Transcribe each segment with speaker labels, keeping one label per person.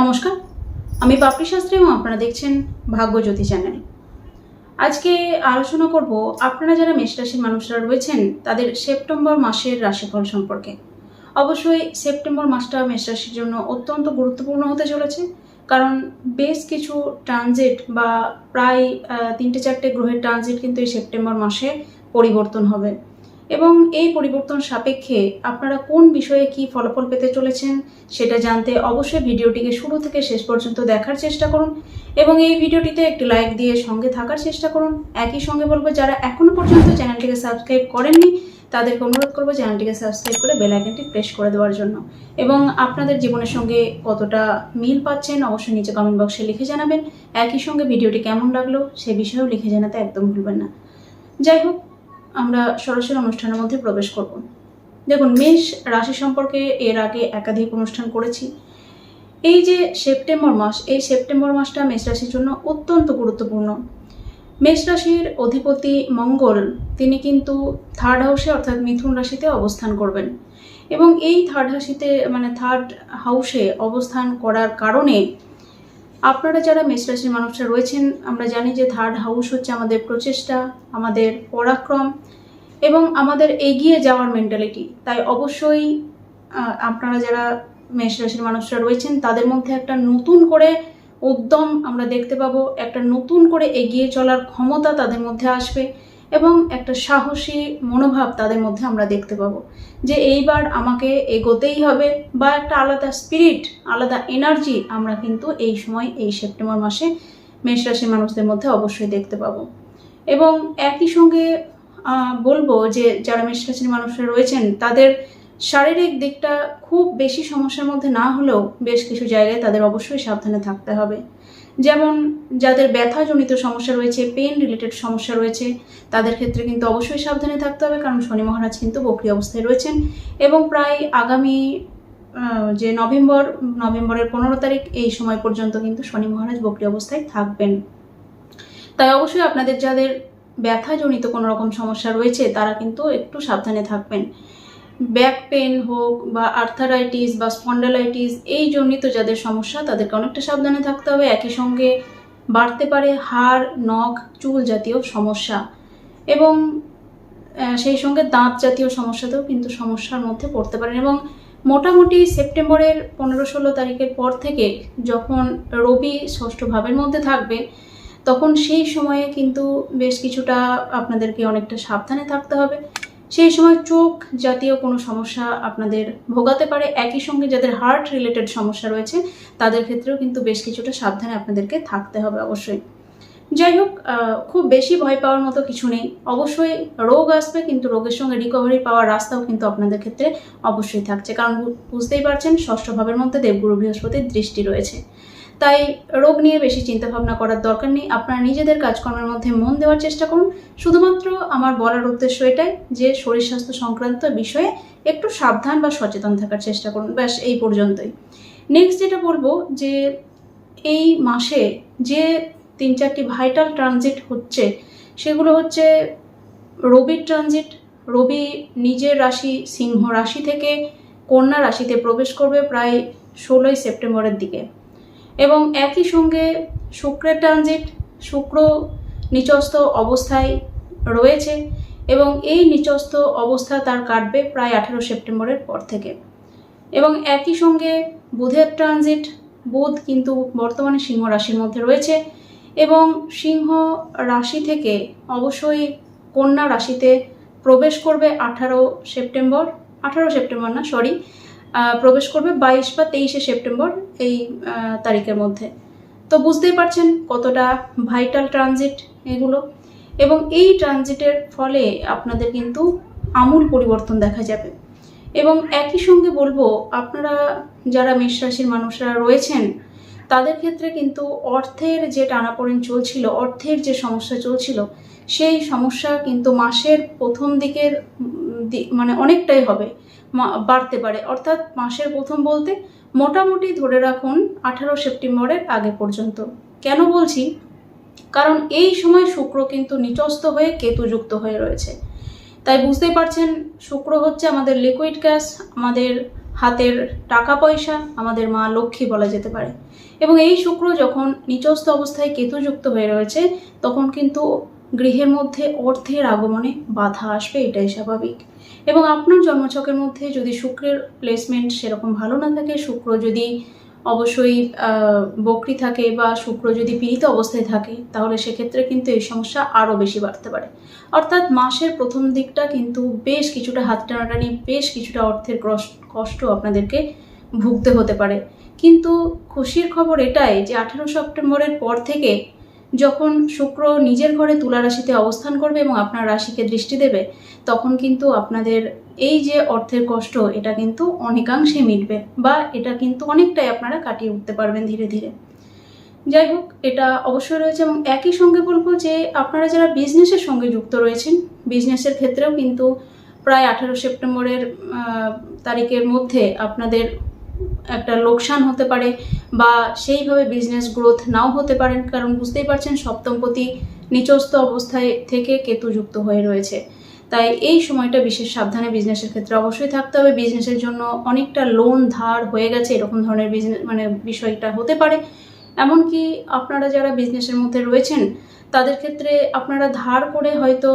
Speaker 1: নমস্কার, আমি পাপড়ি শাস্ত্রী এবং আপনারা দেখছেন ভাগ্যজ্যোতি চ্যানেল। আজকে আলোচনা করব, আপনারা যারা মেষ রাশির মানুষরা রয়েছেন, তাদের সেপ্টেম্বর মাসের রাশিফল সম্পর্কে। অবশ্যই সেপ্টেম্বর মাসটা মেষ রাশির জন্য অত্যন্ত গুরুত্বপূর্ণ হতে চলেছে, কারণ বেশ কিছু ট্রানজিট বা প্রায় তিনটে চারটে গ্রহের ট্রানজিট কিন্তু এই সেপ্টেম্বর মাসে পরিবর্তন হবে। এবং এই পরিবর্তন সাপেক্ষে আপনারা কোন বিষয়ে কি ফলাফল পেতে চলেছেন সেটা জানতে অবশ্যই ভিডিওটিকে শুরু থেকে শেষ পর্যন্ত দেখার চেষ্টা করুন এবং এই ভিডিওটিতে একটি লাইক দিয়ে সঙ্গে থাকার চেষ্টা করুন। একই সঙ্গে বলব, যারা এখনও পর্যন্ত চ্যানেলটিকে সাবস্ক্রাইব করেননি, তাদেরকে অনুরোধ করব চ্যানেলটিকে সাবস্ক্রাইব করে বেল আইকনটি প্রেস করে দেওয়ার জন্য। এবং আপনাদের জীবনের সঙ্গে কতটা মিল পাচ্ছেন অবশ্যই নিচে কমেন্ট বক্সে লিখে জানাবেন। একই সঙ্গে ভিডিওটি কেমন লাগল সে বিষয়েও লিখে জানাতে একদম ভুলবেন না। যাই হোক আমরা সরাসরি অনুষ্ঠানের মধ্যে প্রবেশ করব। দেখুন, মেষ রাশি সম্পর্কে এর আগে একাধিক অনুষ্ঠান করেছি। এই যে সেপ্টেম্বর মাস, এই সেপ্টেম্বর মাসটা মেষ রাশির জন্য অত্যন্ত গুরুত্বপূর্ণ। মেষ রাশির অধিপতি মঙ্গল, তিনি কিন্তু থার্ড হাউসে অর্থাৎ মিথুন রাশিতে অবস্থান করবেন। এবং এই থার্ড হাউসিতে মানে থার্ড হাউসে অবস্থান করার কারণে আপনারা যারা মেষ রাশির মানুষরা রয়েছেন, আমরা জানি যে থার্ড হাউস হচ্ছে আমাদের প্রচেষ্টা, আমাদের পরাক্রম এবং আমাদের এগিয়ে যাওয়ার মেন্টালিটি তাই অবশ্যই আপনারা যারা মেষ রাশির মানুষরা রয়েছেন, তাদের মধ্যে একটা নতুন করে উদ্যম আমরা দেখতে পাবো, একটা নতুন করে এগিয়ে চলার ক্ষমতা তাদের মধ্যে আসবে। এবং একটা সাহসী মনোভাব তাদের মধ্যে আমরা দেখতে পাবো যে এইবার আমাকে এগোতেই হবে বা একটা আলাদা স্পিরিট আলাদা এনার্জি আমরা কিন্তু এই সময়, এই সেপ্টেম্বর মাসে মেষ রাশির মানুষদের মধ্যে অবশ্যই দেখতে পাবো। এবং একই সঙ্গে বলব যে যারা মেষ রাশির মানুষরা রয়েছেন, তাদের শারীরিক দিকটা খুব বেশি সমস্যার মধ্যে না হলেও বেশ কিছু জায়গায় তাদের অবশ্যই সাবধানে থাকতে হবে। যেমন যাদের ব্যথাজনিত সমস্যা রয়েছে পেন রিলেটেড সমস্যা রয়েছে, তাদের ক্ষেত্রে কিন্তু অবশ্যই সাবধানে থাকতে হবে, কারণ শনি মহারাজ কিন্তু বক্রি অবস্থায় রয়েছেন। এবং প্রায় আগামী যে নভেম্বর, নভেম্বরের পনেরো তারিখ, এই সময় পর্যন্ত কিন্তু শনি মহারাজ বক্রি অবস্থায় থাকবেন। তাই অবশ্যই আপনাদের যাদের ব্যথাজনিত কোনো রকম সমস্যা রয়েছে, তারা কিন্তু একটু সাবধানে থাকবেন। ব্যাক পেন হোক বা আর্থারাইটিস বা স্পন্ডালাইটিস, এই জনিত যাদের সমস্যা, তাদেরকে অনেকটা সাবধানে থাকতে হবে। একই সঙ্গে বাড়তে পারে হাড়, নখ, চুল জাতীয় সমস্যা এবং সেই সঙ্গে দাঁত জাতীয় সমস্যাতেও কিন্তু সমস্যার মধ্যে পড়তে পারেন এবং মোটামুটি সেপ্টেম্বরের পনেরো ষোলো তারিখের পর থেকে যখন রবি ষষ্ঠ ভাবের মধ্যে থাকবে, তখন সেই সময়ে কিন্তু বেশ কিছুটা আপনাদেরকে অনেকটা সাবধানে থাকতে হবে। সেই সময় চোখ জাতীয় কোনো সমস্যা আপনাদের ভোগাতে পারে। একই সঙ্গে যাদের হার্ট রিলেটেড সমস্যা রয়েছে, তাদের ক্ষেত্রেও কিন্তু বেশ কিছুটা সাবধানে আপনাদেরকে থাকতে হবে অবশ্যই। যাই হোক খুব বেশি ভয় পাওয়ার মতো কিছু নেই। অবশ্যই রোগ আসবে, কিন্তু রোগের সঙ্গে রিকভারি পাওয়ার রাস্তাও কিন্তু আপনাদের ক্ষেত্রে অবশ্যই থাকছে। কারণ বুঝতেই পারছেন, ষষ্ঠ ভাবের মধ্যে দেবগুরু বৃহস্পতির দৃষ্টি রয়েছে। তাই রোগ নিয়ে বেশি চিন্তা ভাবনা করার দরকার নেই। আপনারা নিজেদের কাজকর্মের মধ্যে মন দেওয়ার চেষ্টা করুন। শুধুমাত্র আমার বলার উদ্দেশ্য এটাই যে, শরীর স্বাস্থ্য সংক্রান্ত বিষয়ে একটু সাবধান বা সচেতন থাকার চেষ্টা করুন। ব্যাস, এই পর্যন্তই। নেক্সট যেটা বলব যে, এই মাসে যে তিন চারটি ভাইটাল ট্রানজিট হচ্ছে, সেগুলো হচ্ছে রবির ট্রানজিট রবি নিজের রাশি সিংহ রাশি থেকে কন্যা রাশিতে প্রবেশ করবে প্রায় ষোলোই সেপ্টেম্বরের দিকে। এবং একই সঙ্গে শুক্রের ট্রানজিট শুক্র নিচস্থ অবস্থায় রয়েছে এবং এই নিচস্থ অবস্থা তার কাটবে প্রায় আঠেরো সেপ্টেম্বরের পর থেকে। এবং একই সঙ্গে বুধের ট্রানজিট বুধ কিন্তু বর্তমানে সিংহ রাশির মধ্যে রয়েছে এবং সিংহ রাশি থেকে অবশ্যই কন্যা রাশিতে প্রবেশ করবে আঠারো সেপ্টেম্বর আঠারো সেপ্টেম্বর না সরি প্রবেশ করবে বাইশ বা তেইশে সেপ্টেম্বর এই তারিখের মধ্যে। তো বুঝতেই পারছেন কতটা ভাইটাল ট্রানজিট এগুলো। এবং এই ট্রানজিটের ফলে আপনাদের কিন্তু আমূল পরিবর্তন দেখা যাবে। এবং একই সঙ্গে বলব, আপনারা যারা মেষ রাশির মানুষরা রয়েছেন, তাদের ক্ষেত্রে কিন্তু অর্থের যে টানাপোড়েন চলছিল, অর্থের যে সমস্যা চলছিল, সেই সমস্যা কিন্তু মাসের প্রথম দিকের মানে অনেকটাই হবে। বাড়তে পারে। অর্থাৎ মাসের প্রথম বলতে মোটামুটি ধরে রাখুন আঠারো সেপ্টেম্বরের আগে পর্যন্ত। কেন বলছি? কারণ এই সময় শুক্র কিন্তু নিচস্থ হয়ে কেতুযুক্ত হয়ে রয়েছে। তাই বুঝতেই পারছেন, শুক্র হচ্ছে আমাদের লিকুইড গ্যাস আমাদের হাতের টাকা পয়সা আমাদের মা লক্ষ্মী বলা যেতে পারে। এবং এই শুক্র যখন নিচস্থ অবস্থায় কেতুযুক্ত হয়ে রয়েছে, তখন কিন্তু গৃহের মধ্যে অর্থের আগমনে বাধা আসবে, এটাই স্বাভাবিক। এবং আপনার জন্মছকের মধ্যে যদি শুক্রের প্লেসমেন্ট সেরকম ভালো না থাকে, শুক্র যদি অবশ্যই বকরি থাকে বা শুক্র যদি পীড়িত অবস্থায় থাকে, তাহলে সেক্ষেত্রে কিন্তু এই সমস্যা আরও বেশি বাড়তে পারে। অর্থাৎ মাসের প্রথম দিকটা কিন্তু বেশ কিছুটা হাত টানাটানি, বেশ কিছুটা অর্থের কষ্ট আপনাদেরকে ভুগতে হতে পারে। কিন্তু খুশির খবর এটাই যে আঠেরো সেপ্টেম্বরের পর থেকে যখন শুক্র নিজের ঘরে তুলা রাশিতে অবস্থান করবে এবং আপনার রাশিকে দৃষ্টি দেবে, তখন কিন্তু আপনাদের এই যে অর্থের কষ্ট, এটা কিন্তু অনেকাংশে মিটবে বা এটা কিন্তু অনেকটাই আপনারা কাটিয়ে উঠতে পারবেন ধীরে ধীরে। যাই হোক, এটা অবশ্যই রয়েছে এবং একই সঙ্গে বলব যে আপনারা যারা বিজনেসের সঙ্গে যুক্ত রয়েছেন, বিজনেসের ক্ষেত্রেও কিন্তু প্রায় আঠারো সেপ্টেম্বরের তারিখের মধ্যে আপনাদের একটা লোকসান হতে পারে বা সেইভাবে বিজনেস গ্রোথ নাও হতে পারেন কারণ বুঝতেই পারছেন সপ্তমপতি নিচস্থ অবস্থায় থেকে কেতুযুক্ত হয়ে রয়েছে। তাই এই সময়টা বিশেষ সাবধানে বিজনেসের ক্ষেত্রে অবশ্যই থাকতে হবে। বিজনেসের জন্য অনেকটা লোন ধার হয়ে গেছে, এরকম ধরনের বিজনেস মানে বিষয়টা হতে পারে। এমনকি আপনারা যারা বিজনেসের মধ্যে রয়েছেন তাদের ক্ষেত্রে আপনারা ধার করে হয়তো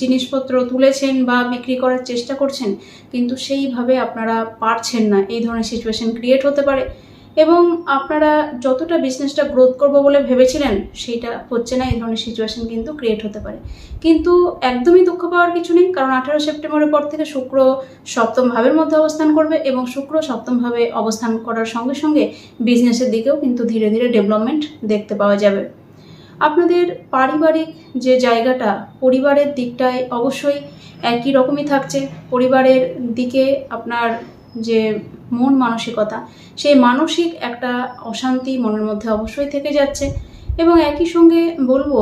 Speaker 1: জিনিসপত্র তুলেছেন বা বিক্রি করার চেষ্টা করছেন, কিন্তু সেইভাবে আপনারা পারছেন না। এই ধরনের সিচুয়েশন ক্রিয়েট হতে পারে। এবং আপনারা যতটা বিজনেসটা গ্রোথ করব বলে ভেবেছিলেন, সেইটা হচ্ছে না, এই ধরনের সিচুয়েশন কিন্তু ক্রিয়েট হতে পারে। কিন্তু একদমই দুঃখ পাওয়ার কিছু নেই, কারণ আঠারো সেপ্টেম্বরের পর থেকে শুক্র সপ্তম ভাবের মধ্যে অবস্থান করবে এবং শুক্র সপ্তম ভাবে অবস্থান করার সঙ্গে সঙ্গে বিজনেসের দিকেও কিন্তু ধীরে ধীরে ডেভেলপমেন্ট দেখতে পাওয়া যাবে। আপনাদের পারিবারিক যে জায়গাটা, পরিবারের দিকটায় অবশ্যই একই রকমই থাকছে। পরিবারের দিকে আপনার যে মন মানসিকতা, সেই মানসিক একটা অশান্তি মনের মধ্যে অবশ্যই থেকে যাচ্ছে। এবং একই সঙ্গে বলব,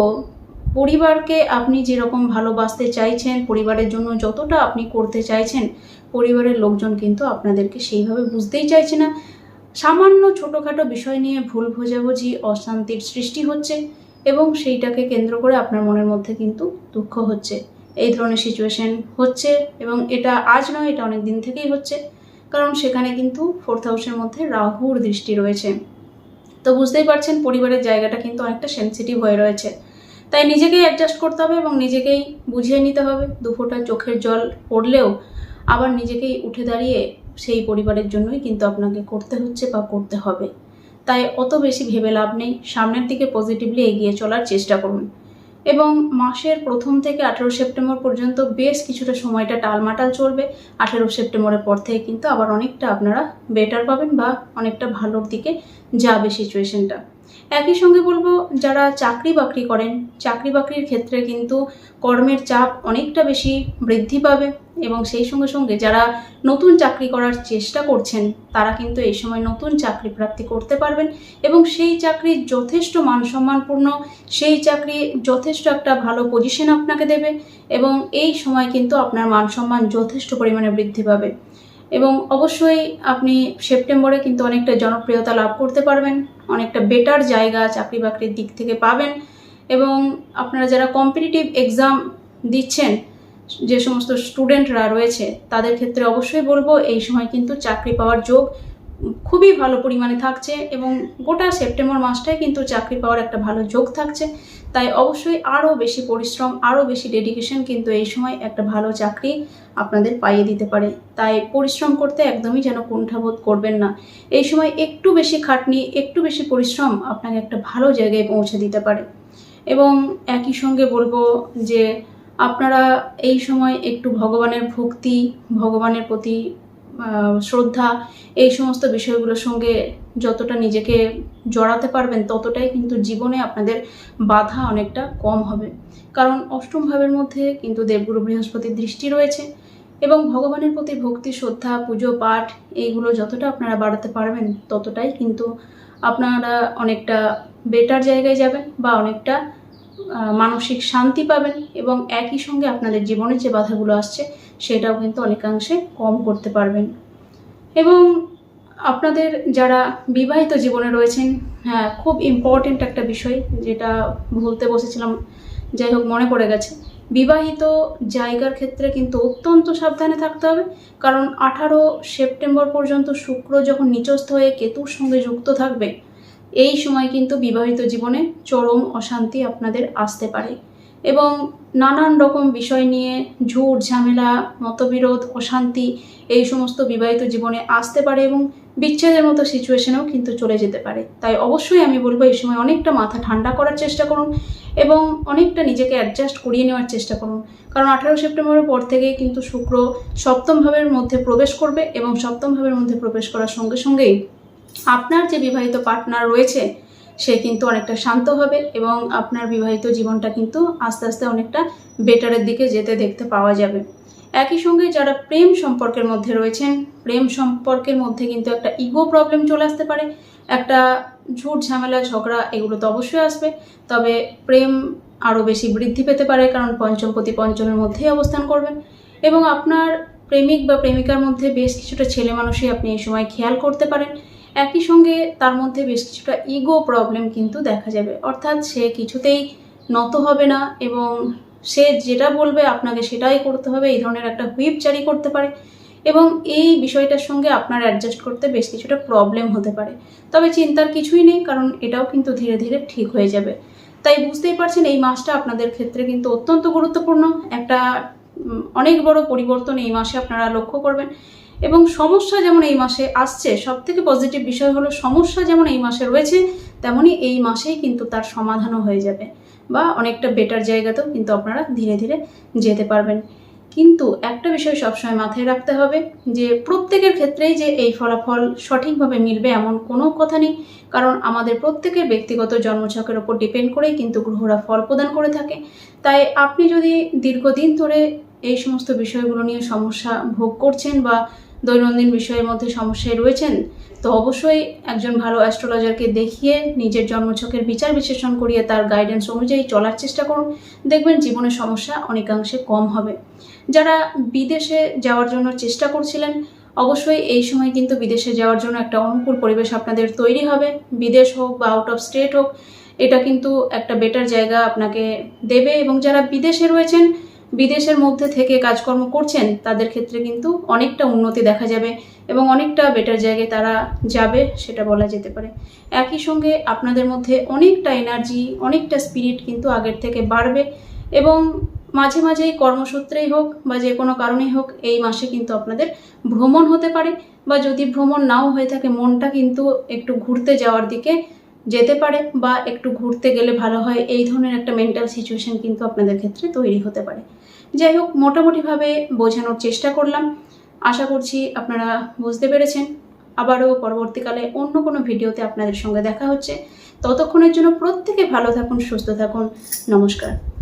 Speaker 1: পরিবারকে আপনি যেরকম ভালোবাসতে চাইছেন, পরিবারের জন্য যতটা আপনি করতে চাইছেন, পরিবারের লোকজন কিন্তু আপনাদেরকে সেইভাবে বুঝতেই চাইছে না। সামান্য ছোটোখাটো বিষয় নিয়ে ভুল বোঝাবুঝি, অশান্তির সৃষ্টি হচ্ছে। এবং সেইটাকে কেন্দ্র করে আপনার মনের মধ্যে কিন্তু দুঃখ হচ্ছে। এই ধরনের সিচুয়েশন হচ্ছে এবং এটা আজ নয়, এটা অনেক দিন থেকেই হচ্ছে। কারণ সেখানে কিন্তু ফোর্থ হাউসের মধ্যে রাহুর দৃষ্টি রয়েছে। তো বুঝতেই পারছেন, পরিবারের জায়গাটা কিন্তু অনেকটা সেন্সিটিভ হয়ে রয়েছে। তাই নিজেকেই অ্যাডজাস্ট করতে হবে এবং নিজেকেই বুঝিয়ে নিতে হবে। দুফোটা চোখের জল পড়লেও আবার নিজেকেই উঠে দাঁড়িয়ে সেই পরিবারের জন্যই কিন্তু আপনাকে করতে হচ্ছে বা করতে হবে। তাই অত বেশি ভেবে লাভ নেই। সামনের দিকে পজিটিভলি এগিয়ে চলার চেষ্টা করুন। এবং মাসের প্রথম থেকে আঠেরো সেপ্টেম্বর পর্যন্ত বেশ কিছুটা সময়টা টালমাটাল চলবে। আঠেরো সেপ্টেম্বরের পর থেকে কিন্তু আবার অনেকটা আপনারা বেটার পাবেন বা অনেকটা ভালোর দিকে যাবে সিচুয়েশনটা একই সঙ্গে বলব, যারা চাকরি বাকরি করেন, চাকরি বাকরির ক্ষেত্রে কিন্তু কর্মের চাপ অনেকটা বেশি বৃদ্ধি পাবে এবং সেই সঙ্গে সঙ্গে যারা নতুন চাকরি করার চেষ্টা করছেন, তারা কিন্তু এই সময় নতুন চাকরি প্রাপ্তি করতে পারবেন এবং সেই চাকরি যথেষ্ট মানসম্মানপূর্ণ, সেই চাকরি যথেষ্ট একটা ভালো পজিশন আপনাকে দেবে এবং এই সময় কিন্তু আপনার মানসম্মান যথেষ্ট পরিমাণে বৃদ্ধি পাবে। এবং অবশ্যই আপনি সেপ্টেম্বরে কিন্তু অনেকটা জনপ্রিয়তা লাভ করতে পারবেন। অনেকটা বেটার জায়গা চাকরি বাকরির দিক থেকে পাবেন। এবং আপনারা যারা কম্পিটিটিভ এক্সাম দিচ্ছেন, যে সমস্ত স্টুডেন্টরা রয়েছে, তাদের ক্ষেত্রে অবশ্যই বলব, এই সময় কিন্তু চাকরি পাওয়ার যোগ খুবই ভালো পরিমাণে থাকছে এবং গোটা সেপ্টেম্বর মাসটায় কিন্তু চাকরি পাওয়ার একটা ভালো যোগ থাকছে। তাই অবশ্যই আরও বেশি পরিশ্রম আরও বেশি ডেডিকেশন কিন্তু এই সময় একটা ভালো চাকরি আপনাদের পাইয়ে দিতে পারে। তাই পরিশ্রম করতে একদমই যেন কুণ্ঠাবোধ করবেন না। এই সময় একটু বেশি খাটনি, একটু বেশি পরিশ্রম আপনাকে একটা ভালো জায়গায় পৌঁছে দিতে পারে। এবং একই সঙ্গে বলব যে আপনারা এই সময় একটু ভগবানের ভক্তি, ভগবানের প্রতি শ্রদ্ধা, এই সমস্ত বিষয়গুলোর সঙ্গে যতটা নিজেকে জড়াতে পারবেন, ততটাই কিন্তু জীবনে আপনাদের বাধা অনেকটা কম হবে। কারণ অষ্টম ভাবের মধ্যে কিন্তু দেবগুরু বৃহস্পতির দৃষ্টি রয়েছে এবং ভগবানের প্রতি ভক্তি, শ্রদ্ধা, পুজো, পাঠ এইগুলো যতটা আপনারা বাড়াতে পারবেন, ততটাই কিন্তু আপনারা অনেকটা বেটার জায়গায় যাবেন বা অনেকটা মানসিক শান্তি পাবেন এবং একই সঙ্গে আপনাদের জীবনে যে বাধাগুলো আসছে সেটাও কিন্তু অনেকাংশে কম করতে পারবেন। এবং আপনাদের যারা বিবাহিত জীবনে রয়েছেন হ্যাঁ খুব ইম্পর্টেন্ট একটা বিষয় যেটা ভুলতে বসেছিলাম, যাই হোক মনে পড়ে গেছে। বিবাহিত জায়গার ক্ষেত্রে কিন্তু অত্যন্ত সাবধানে থাকতে হবে, কারণ আঠারো সেপ্টেম্বর পর্যন্ত শুক্র যখন নিচস্থ হয়ে কেতুর সঙ্গে যুক্ত থাকবে, এই সময় কিন্তু বিবাহিত জীবনে চরম অশান্তি আপনাদের আসতে পারে। এবং নানান রকম বিষয় নিয়ে ঝুট, ঝামেলা, মতবিরোধ, অশান্তি এই সমস্ত বিবাহিত জীবনে আসতে পারে এবং বিচ্ছেদের মতো সিচুয়েশনেও কিন্তু চলে যেতে পারে। তাই অবশ্যই আমি বলব এই সময় অনেকটা মাথা ঠান্ডা করার চেষ্টা করুন এবং অনেকটা নিজেকে অ্যাডজাস্ট করিয়ে নেওয়ার চেষ্টা করুন। কারণ আঠারো সেপ্টেম্বরের পর থেকে কিন্তু শুক্র সপ্তম ভাবের মধ্যে প্রবেশ করবে এবং সপ্তম ভাবের মধ্যে প্রবেশ করার সঙ্গে সঙ্গেই আপনার যে বিবাহিত পার্টনার রয়েছে সে কিন্তু অনেকটা শান্ত হবে এবং আপনার বিবাহিত জীবনটা কিন্তু আস্তে আস্তে অনেকটা বেটারের দিকে যেতে দেখতে পাওয়া যাবে। একই সঙ্গে যারা প্রেম সম্পর্কের মধ্যে রয়েছেন, প্রেম সম্পর্কের মধ্যে কিন্তু একটা ইগো প্রবলেম চলে আসতে পারে, একটা ঝুট ঝামেলা, ঝগড়া এগুলো তো অবশ্যই আসবে, তবে প্রেম আরও বেশি বৃদ্ধি পেতে পারে কারণ পঞ্চমপতি পঞ্চমের মধ্যেই অবস্থান করবেন। এবং আপনার প্রেমিক বা প্রেমিকার মধ্যে বেশ কিছুটা ছেলে মানুষই আপনি এই সময় খেয়াল করতে পারেন। একই সঙ্গে তার মধ্যে বেশ কিছুটা ইগো প্রবলেম কিন্তু দেখা যাবে। অর্থাৎ সে কিছুতেই নত হবে না এবং সে যেটা বলবে আপনাকে সেটাই করতে হবে, এই ধরনের একটা হুইপ জারি করতে পারে এবং এই বিষয়টার সঙ্গে আপনার অ্যাডজাস্ট করতে বেশ কিছুটা প্রবলেম হতে পারে। তবে চিন্তার কিছুই নেই, কারণ এটাও কিন্তু ধীরে ধীরে ঠিক হয়ে যাবে। তাই বুঝতেই পারছেন এই মাসটা আপনাদের ক্ষেত্রে কিন্তু অত্যন্ত গুরুত্বপূর্ণ। একটা অনেক বড় পরিবর্তন এই মাসে আপনারা লক্ষ্য করবেন। এবং সমস্যা যেমন এই মাসে আসছে সব থেকে পজিটিভ বিষয় হলো সমস্যা যেমন এই মাসে রয়েছে তেমনই এই মাসেই কিন্তু তার সমাধানও হয়ে যাবে বা অনেকটা বেটার জায়গাতেও কিন্তু আপনারা ধীরে ধীরে যেতে পারবেন। কিন্তু একটা বিষয় সবসময় মাথায় রাখতে হবে যে প্রত্যেকের ক্ষেত্রেই যে এই ফলাফল সঠিকভাবে মিলবে এমন কোনো কথা নেই, কারণ আমাদের প্রত্যেকের ব্যক্তিগত জন্মছকের ওপর ডিপেন্ড করেই কিন্তু গ্রহরা ফল প্রদান করে থাকে। তাই আপনি যদি দীর্ঘদিন ধরে এই সমস্ত বিষয়গুলো নিয়ে সমস্যা ভোগ করছেন বা দৈনন্দিন বিষয়ের মধ্যে সমস্যায় রয়েছেন, তো অবশ্যই একজন ভালো অ্যাস্ট্রোলজারকে দেখিয়ে নিজের জন্মছকের বিচার বিশ্লেষণ করিয়ে তার গাইডেন্স অনুযায়ী চলার চেষ্টা করুন। দেখবেন জীবনের সমস্যা অনেকাংশে কম হবে। যারা বিদেশে যাওয়ার জন্য চেষ্টা করছিলেন, অবশ্যই এই সময় কিন্তু বিদেশে যাওয়ার জন্য একটা অনুকূল পরিবেশ আপনাদের তৈরি হবে। বিদেশ হোক বা আউট অফ স্টেট হোক, এটা কিন্তু একটা বেটার জায়গা আপনাকে দেবে এবং যারা বিদেশে রয়েছেন বিদেশের মধ্যে থেকে কাজকর্ম করছেন, তাদের ক্ষেত্রে কিন্তু অনেকটা উন্নতি দেখা যাবে এবং অনেকটা বেটার জায়গায় তারা যাবে, সেটা বলা যেতে পারে। একই সঙ্গে আপনাদের মধ্যে অনেকটা এনার্জি অনেকটা স্পিরিট কিন্তু আগের থেকে বাড়বে এবং মাঝে মাঝেই কর্মসূত্রেই হোক বা যে কোনো কারণেই হোক, এই মাসে কিন্তু আপনাদের ভ্রমণ হতে পারে বা যদি ভ্রমণ নাও হয়ে থাকে, মনটা কিন্তু একটু ঘুরতে যাওয়ার দিকে যেতে পারে বা একটু ঘুরতে গেলে ভালো হয়, এই ধরনের একটা মেন্টাল সিচুয়েশন কিন্তু আপনাদের ক্ষেত্রে তৈরি হতে পারে। যাই হোক, মোটামুটিভাবে বোঝানোর চেষ্টা করলাম। আশা করছি আপনারা বুঝতে পেরেছেন। আবারও পরবর্তীকালে অন্য কোনো ভিডিওতে আপনাদের সঙ্গে দেখা হচ্ছে। ততক্ষণের জন্য প্রত্যেকে ভালো থাকুন, সুস্থ থাকুন। নমস্কার।